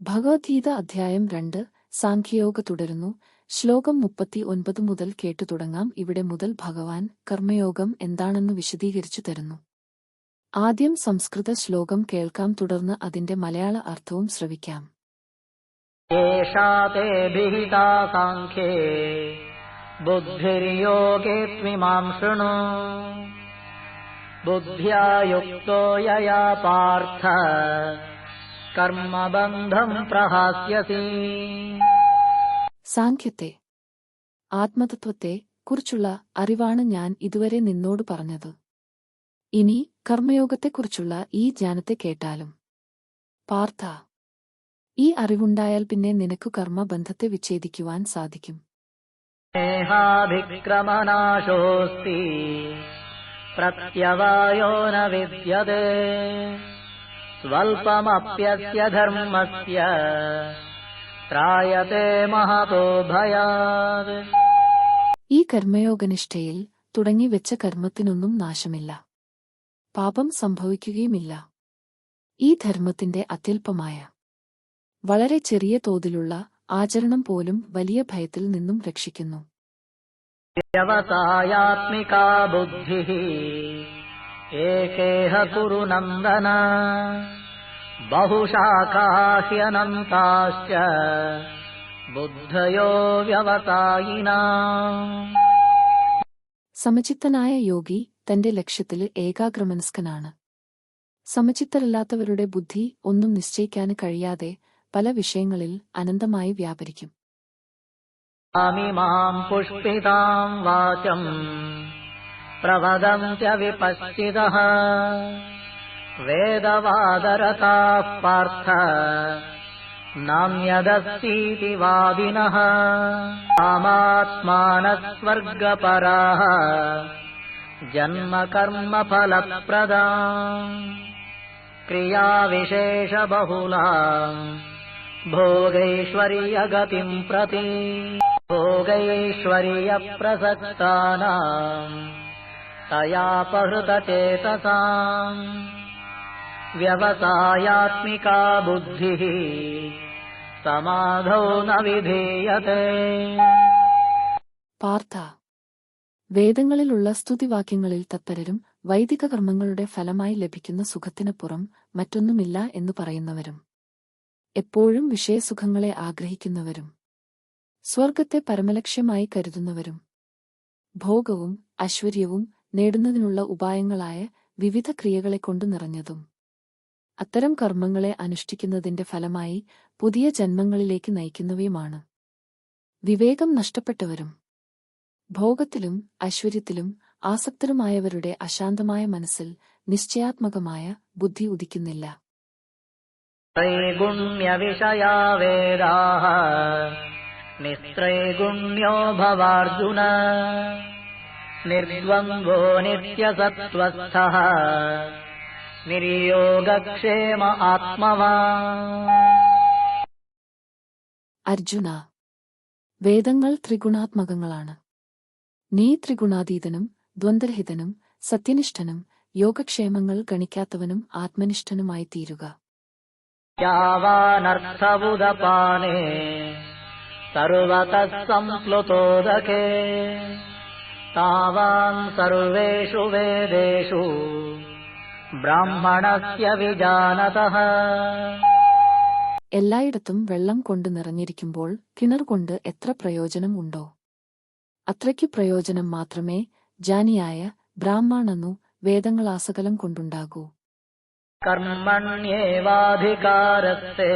ഭഗവത്ഗീത അധ്യായം രണ്ട് സാഖ്യയോഗ തുടരുന്നു. ശ്ലോകം മുപ്പത്തി ഒൻപത് മുതൽ കേട്ടു തുടങ്ങാം. ഇവിടെ മുതൽ ഭഗവാൻ കർമ്മയോഗം എന്താണെന്ന് വിശദീകരിച്ചു തരുന്നു. ആദ്യം സംസ്കൃത ശ്ലോകം കേൾക്കാം. തുടർന്ന് അതിന്റെ മലയാള അർത്ഥവും ശ്രവിക്കാം. ബുദ്ധിര്യോഗേത്മിമാം ശൃണു. ബുദ്ധ്യായുക്തോ യയാ പാർത്ഥ. कर्मबन्धम् प्रहास्यसि സാഖ്യത്തെ ആത്മതത്വത്തെ കുറിച്ചുള്ള അറിവാണ് ഞാൻ ഇതുവരെ നിന്നോട് പറഞ്ഞത് ഇനി കർമ്മയോഗത്തെക്കുറിച്ചുള്ള ഈ ജ്ഞാനത്തെ കേട്ടാലും പാർത്ഥ ഈ അറിവുണ്ടായാൽ പിന്നെ നിനക്കു കർമ്മബന്ധത്തെ വിച്ഛേദിക്കുവാൻ സാധിക്കും स्नेहाभिक्रमनाशोऽस्ति प्रत्यवायो न विद्यते स्वल्पमप्यस्य धर्मस्य त्रायते महतो भयात् ഈ കർമ്മയോഗനിഷ്ഠയിൽ തുടങ്ങി വെച്ച കർമ്മത്തിനൊന്നും നാശമില്ല പാപം സംഭവിക്കുകയുമില്ല ഈ ധർമ്മത്തിന്റെ അത്യല്പമായ വളരെ ചെറിയ തോതിലുള്ള ആചരണം പോലും വലിയ ഭയത്തിൽ നിന്നും രക്ഷിക്കുന്നു व्यवसायात्मिका बुद्धिः एकेह कुरु नन्दन बहुशाखाह्यनन्ताश्च बुद्धयो व्यवसायिना സമചിത്തനായ യോഗി തന്റെ ലക്ഷ്യത്തിൽ ഏകാഗ്രമനസ്കനാണ് സമചിത്തരല്ലാത്തവരുടെ ബുദ്ധി ഒന്നും നിശ്ചയിക്കാൻ കഴിയാതെ പല വിഷയങ്ങളിൽ അനന്തമായി വ്യാപരിക്കും माम् पुष्पिताम् वाचम् प्रवदन्त्यविपश्चितः। वेदवादरताः पार्थ नान्यदस्तीति वादिनः। कामात्मानः स्वर्गपराः जन्मकर्मफलप्रदा क्रियाविशेषबहुला भोगैश्वर्यगतिम् प्रति। भोगैश्वर्यप्रसक्तानाम् तयापहृतचेतसाम् व्यवसायात्मिका बुद्धिः समाधौ न विधीयते പാർത്ഥ വേദങ്ങളിലുള്ള സ്തുതിവാക്യങ്ങളിൽ തത്പരരും വൈദിക കർമ്മങ്ങളുടെ ഫലമായി ലഭിക്കുന്ന സുഖത്തിനപ്പുറം മറ്റൊന്നുമില്ല എന്നു പറയുന്നവരും എപ്പോഴും വിഷയസുഖങ്ങളെ ആഗ്രഹിക്കുന്നവരും സ്വർഗത്തെ പരമലക്ഷ്യമായി കരുതുന്നവരും ഭോഗവും ഐശ്വര്യവും നേടുന്നതിനുള്ള ഉപായങ്ങളായ വിവിധ ക്രിയകളെ കൊണ്ടു നിറഞ്ഞതും. അത്തരം കർമ്മങ്ങളെ അനുഷ്ഠിക്കുന്നതിന്റെ ഫലമായി പുതിയ ജന്മങ്ങളിലേക്ക് നയിക്കുന്നവയുമാണ്. വിവേകം നഷ്ടപ്പെട്ടവരും ഭോഗത്തിലും ഐശ്വര്യത്തിലും ആസക്തരുമായവരുടെ അശാന്തമായ മനസ്സിൽ നിശ്ചയാത്മകമായ ബുദ്ധി ഉദിക്കുന്നില്ല. ത്രൈഗുണ്യവിഷയാവേദാ നിസ്ത്രൈഗുണ്യോ ഭവാർജുന. निर्द्वन्द्वो नित्यसत्त्वस्थः निर्योगक्षेम आत्मवान् അർജുന വേദങ്ങൾ ത്രിഗുണാത്മകങ്ങളാണ് നീ ത്രിഗുണാതീതനും ദ്വന്ദ്രഹിതനും സത്യനിഷ്ഠനും യോഗക്ഷേമങ്ങൾ ഗണിക്കാത്തവനും ആത്മനിഷ്ഠനുമായി തീരുക यावानर्थबुदपाने सर्वतः सम्प्लुतोदके तावान् सर्वेषु वेदेषु ब्राह्मणस्य विजानतः എല്ലായിടത്തും വെള്ളം കൊണ്ട് നിറഞ്ഞിരിക്കുമ്പോൾ കിണർ കൊണ്ട് എത്ര പ്രയോജനം ഉണ്ടോ അത്രയ്ക്കു പ്രയോജനം മാത്രമേ ജാനിയായ ബ്രാഹ്മണനു വേദങ്ങളാസകലം കൊണ്ടുണ്ടാകൂ कर्मण्येवाधिकारस्ते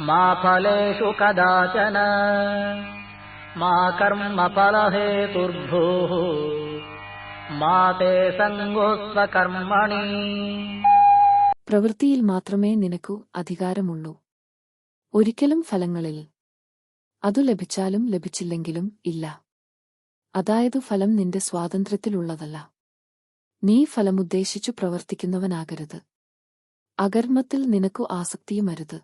मा फलेषु कदाचन मा कर्मफलहेतुर्भूः मा ते सङ्गो स्वकर्मणि പ്രവൃത്തിയിൽ മാത്രമേ നിനക്കു അധികാരമുള്ളൂ ഒരിക്കലും ഫലങ്ങളിൽ അതു ലഭിച്ചാലും ലഭിച്ചില്ലെങ്കിലും ഇല്ല അതായത് ഫലം നിന്റെ സ്വാതന്ത്ര്യത്തിലുള്ളതല്ല നീ ഫലമുദ്ദേശിച്ചു പ്രവർത്തിക്കുന്നവനാകരുത് അകർമ്മത്തിൽ നിനക്കു ആസക്തിയുമരുത്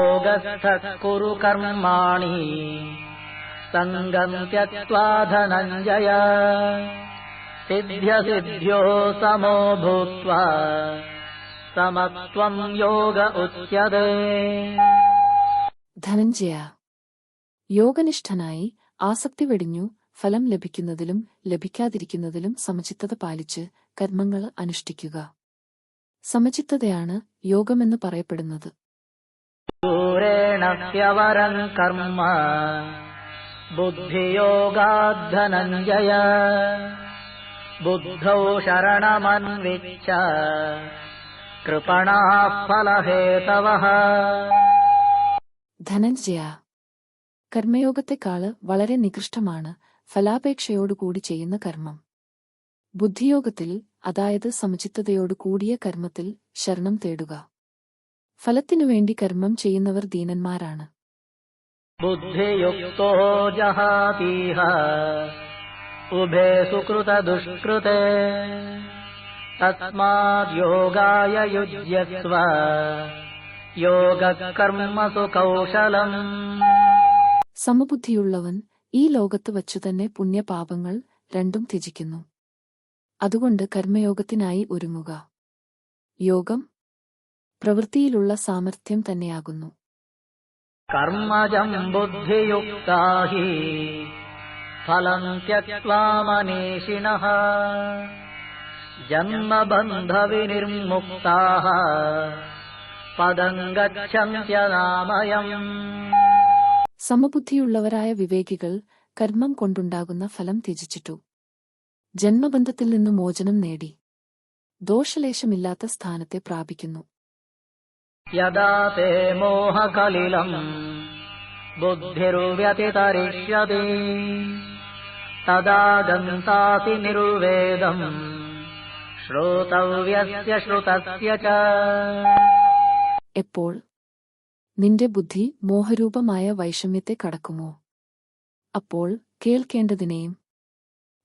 योगस्थः कुरु कर्माणि सङ्गम् त्यक्त्वा धनञ्जय सिद्ध्यसिद्ध्यो समो भूत्वा समत्वम् योग उच्यते ധനഞ്ജയ യോഗനിഷ്ഠനായി ആസക്തി വെടിഞ്ഞു ഫലം ലഭിക്കുന്നതിലും ലഭിക്കാതിരിക്കുന്നതിലും സമചിത്തത പാലിച്ച് കർമ്മങ്ങൾ അനുഷ്ഠിക്കുക സമചിത്തതയാണ് യോഗമെന്ന് പറയപ്പെടുന്നത് दूरेण ह्यवरम् कर्म बुद्धियोगाद्धनञ्जय बुद्धौ शरणमन्विच्छ कृपणाः फलहेतवः ധനഞ്ജയ കർമ്മയോഗത്തെക്കാള് വളരെ നികൃഷ്ടമാണ് ഫലാപേക്ഷയോടുകൂടി ചെയ്യുന്ന കർമ്മം ബുദ്ധിയോഗത്തിൽ അതായത് സമചിത്തതയോടു കൂടിയ കർമ്മത്തിൽ ശരണം തേടുക ഫലത്തിനുവേണ്ടി കർമ്മം ചെയ്യുന്നവർ ദീനന്മാരാണ് बुद्धियुक्तो जहातीह उभे सुकृतदुष्कृते तस्माद्योगाय युज्यस्व योगकर्मसु कौशलम् സമബുദ്ധിയുള്ളവൻ ഈ ലോകത്ത് വച്ചുതന്നെ പുണ്യപാപങ്ങൾ രണ്ടും ത്യജിക്കുന്നു അതുകൊണ്ട് കർമ്മയോഗത്തിനായി ഒരുങ്ങുക യോഗം പ്രവൃത്തിയിലുള്ള സാമർഥ്യം തന്നെയാകുന്നു कर्मजम् बुद्धियुक्ता हि फलम् त्यक्त्वा मनीषिणः जन्मबन्धविनिर्मुक्ताः पदम् गच्छन्त्यनामयम् സമബുദ്ധിയുള്ളവരായ വിവേകികൾ കർമ്മം കൊണ്ടുണ്ടാകുന്ന ഫലം ത്യജിച്ചിട്ടു ജന്മബന്ധത്തിൽ നിന്ന് മോചനം നേടി ദോഷലേശമില്ലാത്ത സ്ഥാനത്തെ പ്രാപിക്കുന്നു यदा ते मोहकलिलम् बुद्धिर्व्यतितरिष्यति तदा गन्तासि निर्वेदम् श्रोतव्यस्य श्रुतस्य च എപ്പോൾ നിന്റെ ബുദ്ധി മോഹരൂപമായ വൈഷമ്യത്തെ കടക്കുമോ അപ്പോൾ കേൾക്കേണ്ടതിനെയും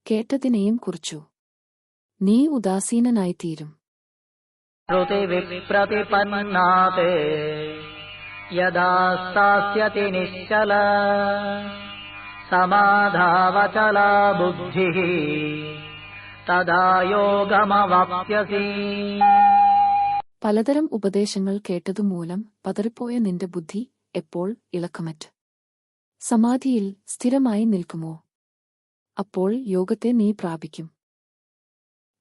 കേട്ടതിനെയും കുറിച്ചു നീ ഉദാസീനനായിത്തീരും श्रुतिविप्रतिपन्ना ते यदा स्थास्यति निश्चल समाधावचला बुद्धिः तदा योगमवाप्स्यसि പലതരം ഉപദേശങ്ങൾ കേട്ടതുമൂലം പതറിപ്പോയ നിന്റെ ബുദ്ധി എപ്പോൾ ഇളക്കമറ്റ് സമാധിയിൽ സ്ഥിരമായി നിൽക്കുമോ അപ്പോൾ യോഗത്തെ നീ പ്രാപിക്കും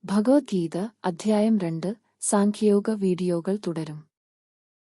ഭഗവത്ഗീത അധ്യായം രണ്ട് സാഖ്യയോഗ വീഡിയോകൾ തുടരും.